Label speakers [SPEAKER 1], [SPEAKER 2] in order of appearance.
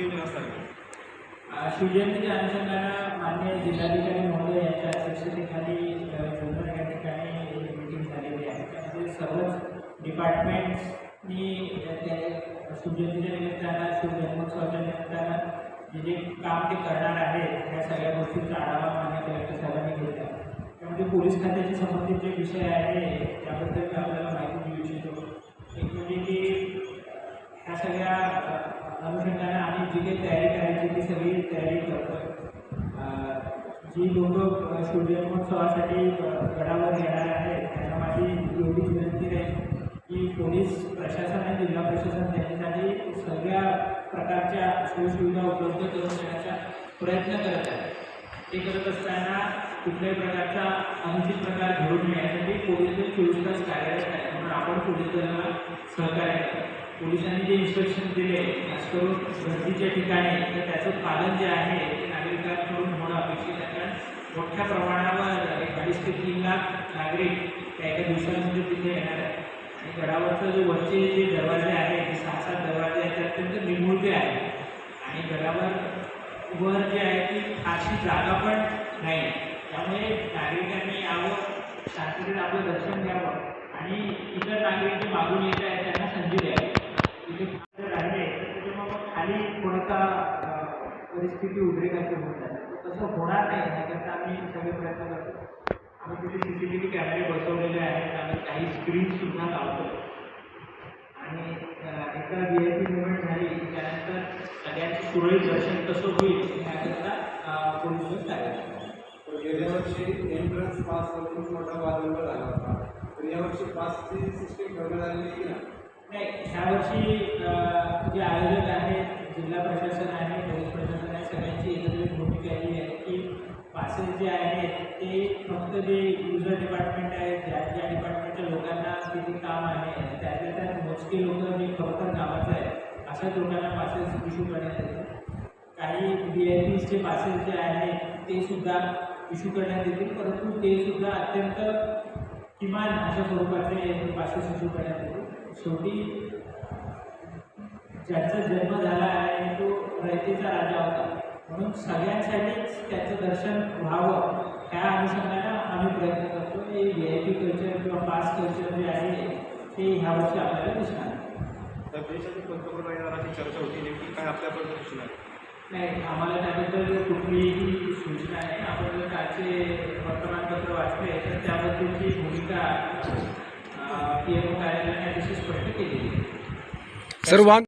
[SPEAKER 1] शिवजयंती असावी
[SPEAKER 2] अ, शिवजयंतीच्या अनुषंगानं मान्य जिल्हाधिकारी महोदय यांच्या अध्यक्षतेखाली अ, जुन्नर या ठिकाणी एक मीटिंग झालेली आहे. त्यामध्ये सर्वच डिपार्टमेंट्सनी शिवजयंतीच्या निमित्तानं शिवजन्मोत्सवाच्या निमित्तानं जे जे काम ते करणार आहेत त्या सगळ्या गोष्टींचा आढावा मान्य कलेक्टर साहेबांनी घेतला त्यामध्ये पोलीस खात्याशी संबंधित जे विषय आहे त्याबद्दल मी आपल्याला माहिती देऊ इच्छितो. एक म्हणजे की ह्या सगळ्या अनुषंगाने आम्ही जी काही तयारी करायची ती सगळी तयारी करतो जी लोक शिवजन्मोत्सवासाठी गडावर येणार आहेत त्यांना माझी एवढीच विनंती आहे की पोलीस प्रशासन आणि जिल्हा प्रशासन त्यांच्यासाठी सगळ्या प्रकारच्या सोयीसुविधा उपलब्ध करून देण्याचा प्रयत्न करत आहे ते करत असताना कुठल्याही प्रकारचा अनुचित प्रकार घडू नये यासाठी पोलीस दल चोवीस तास कार्यरत आहे. म्हणून आपण पोलीस दलाला सहकार्य करतो. पोलिसांनी जे इन्स्ट्रक्शन दिले खास करून गर्दीच्या ठिकाणी तर त्याचं पालन जे आहे ते नागरिकांकडून होणं अपेक्षित आहे. कारण मोठ्या प्रमाणावर एक अडीच ते तीन लाख नागरिक त्या एका दिवसामध्ये तिथे येणार आहे आणि गडावरचं जे वरचे जे दरवाजे आहेत ते सहा सात दरवाजे आहेत ते अत्यंत निमुळते आहेत आणि गडावर वर जे आहे ती फारशी जागा पण नाही. त्यामुळे नागरिकांनी यावं शास्त्रीत आपलं दर्शन घ्यावं. आणि इतर नागरिक जे मागून येत आहेत त्यांना संधी द्यावी. तिथे जर राहिले तर मग खाली कोणाचा परिस्थिती उद्रेकाची होत आहे. तसं होणार नाही याकरता आम्ही सगळे प्रयत्न करतो. आम्ही तिथे सी सी टी व्ही कॅमेरे बसवलेले आहेत आम्ही काही स्क्रीनसुद्धा लावतो. आणि एका व्ही आय पी मुवमेंट झाली त्यानंतर सगळ्यांचं सुरळीत दर्शन कसं होईल याकरता अं, पोलीस लोक तयार आहेत.
[SPEAKER 3] तर गेल्या वर्षी एंट्रन्स पास वरून मोठा वादंग झाला होता. तर यावर्षी पासची सिस्टीम ठेवण्यात आलेली आहे की नाही?
[SPEAKER 2] ह्यावर्षी जे आयोजक आहेत जिल्हा प्रशासन आहे पोलीस प्रशासन आहे सगळ्यांची एकत्रित भूमिका ही आहे की पासेस जे आहेत ते फक्त जे युजर डिपार्टमेंट आहे ज्या ज्या डिपार्टमेंटच्या लोकांना किती काम आहे त्यातल्या त्यात मोजके लोक जे खरोखर कामाचं आहे अशाच लोकांना पासेस इश्यू करण्यात येते काही व्ही आय पीचे पासेस जे आहेत ते सुद्धा इश्यू करण्यात येतील. परंतु ते सुद्धा अत्यंत किमान अशा स्वरूपाचे पासेस इश्यू करण्यात येतील. शेवटी ज्याचा जन्म झाला आहे तो रयतेचा राजा होता. म्हणून सगळ्यांसाठीच त्याचं दर्शन व्हावं ह्या अनुषंगानं आम्ही प्रयत्न करतो. हे व्ही आय पी कल्चर किंवा पास कल्चर जे आहे ते ह्या वर्षी आपल्याला दिसणार
[SPEAKER 1] तर देशातील पंतप्रधान चर्चा होती नेमकी काय आपल्यापर्यंत दिसणार आहे
[SPEAKER 2] नाही आम्हाला त्याबद्दल कुठलीही सूचना नाही. आपण जर कालचे वर्तमानपत्र वाचले तर त्याबद्दलची भूमिका पी एम ओ कार्यालयाने अतिशय स्पष्ट केलेली आहे.
[SPEAKER 4] सर वाघ